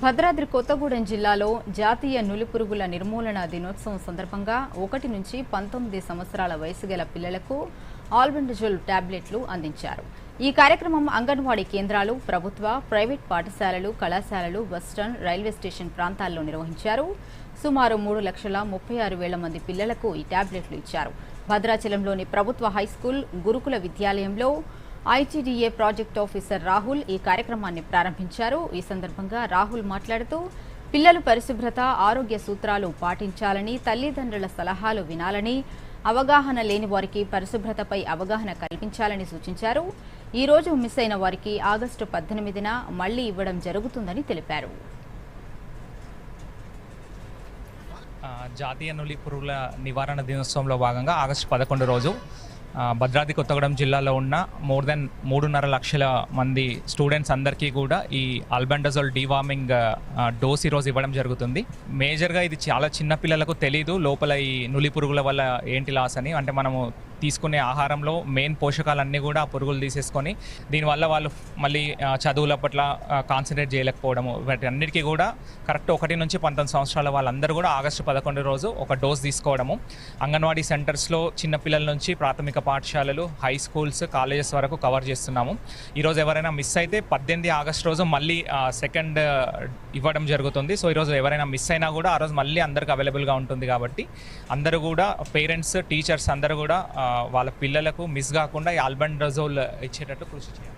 భద్రాద్రి కొత్తగూడెం జిల్లాలో జాతీయ నులిపురుగుల నిర్మూలన దినోత్సవం సందర్భంగా ఒకటి నుంచి పంతొమ్మిది సంవత్సరాల వయసు గల పిల్లలకు ఆల్బెండజోల్ టాబ్లెట్లు అందించారు. ఈ కార్యక్రమం అంగన్వాడీ కేంద్రాలు ప్రభుత్వ ప్రైవేట్ పాఠశాలలు కళాశాలలు బస్టాండ్ రైల్వే స్టేషన్ ప్రాంతాల్లో నిర్వహించారు. సుమారు మూడు లక్షల ముప్పై ఆరు వేల మంది పిల్లలకు ఈ టాబ్లెట్లు ఇచ్చారు. భద్రాచలంలోని ప్రభుత్వ హైస్కూల్ గురుకుల విద్యాలయంలో ఐటీడీఏ ప్రాజెక్ట్ ఆఫీసర్ రాహుల్ ఈ కార్యక్రమాన్ని ప్రారంభించారు. ఈ సందర్భంగా రాహుల్ మాట్లాడుతూ పిల్లలు పరిశుభ్రత ఆరోగ్య సూత్రాలు పాటించాలని తల్లిదండ్రుల సలహాలు వినాలని అవగాహన లేని వారికి పరిశుభ్రతపై అవగాహన కల్పించాలని సూచించారు. ఈ రోజు మిస్ అయిన వారికి ఆగస్టు పద్దెనిమిదిన మళ్ళీ ఇవ్వడం జరుగుతుందని తెలిపారు. జాతీయ నులి పురుగుల నివారణ దినోత్సవంలో భాగంగా ఆగస్టు పదకొండు రోజు భద్రాద్రి కొత్తగూడెం జిల్లాలో ఉన్న మోర్ దెన్ మూడున్నర లక్షల మంది స్టూడెంట్స్ అందరికీ కూడా ఈ ఆల్బెండజోల్ డీవార్మింగ్ డోస్ ఈరోజు ఇవ్వడం జరుగుతుంది. మేజర్గా ఇది చాలా చిన్న పిల్లలకు తెలీదు లోపల ఈ నులి పురుగుల వల్ల ఏంటి లాస్ అని. అంటే మనము తీసుకునే ఆహారంలో మెయిన్ పోషకాలన్నీ కూడా ఆ పురుగులు తీసేసుకొని దీనివల్ల వాళ్ళు మళ్ళీ చదువుల పట్ల కాన్సన్ట్రేట్ చేయలేకపోవడము వాటి అన్నిటికీ కూడా కరెక్ట్ ఒకటి నుంచి పంతొమ్మిది సంవత్సరాల వాళ్ళందరూ కూడా ఆగస్టు పదకొండు రోజు ఒక డోస్ తీసుకోవడము. అంగన్వాడీ సెంటర్స్లో చిన్నపిల్లల నుంచి ప్రాథమిక పాఠశాలలు హై స్కూల్స్ కాలేజెస్ వరకు కవర్ చేస్తున్నాము. ఈరోజు ఎవరైనా మిస్ అయితే పద్దెనిమిది ఆగస్ట్ రోజు మళ్ళీ సెకండ్ ఇవ్వడం జరుగుతుంది. సో ఈరోజు ఎవరైనా మిస్ అయినా కూడా ఆ రోజు మళ్ళీ అందరికి అవైలబుల్గా ఉంటుంది కాబట్టి అందరూ కూడా పేరెంట్స్ టీచర్స్ అందరూ కూడా వాళ్ళ పిల్లలకు మిస్ కాకుండా ఈ ఆల్బండ్రజోల్ ఇచ్చేటట్టు కృషి చేయాలి.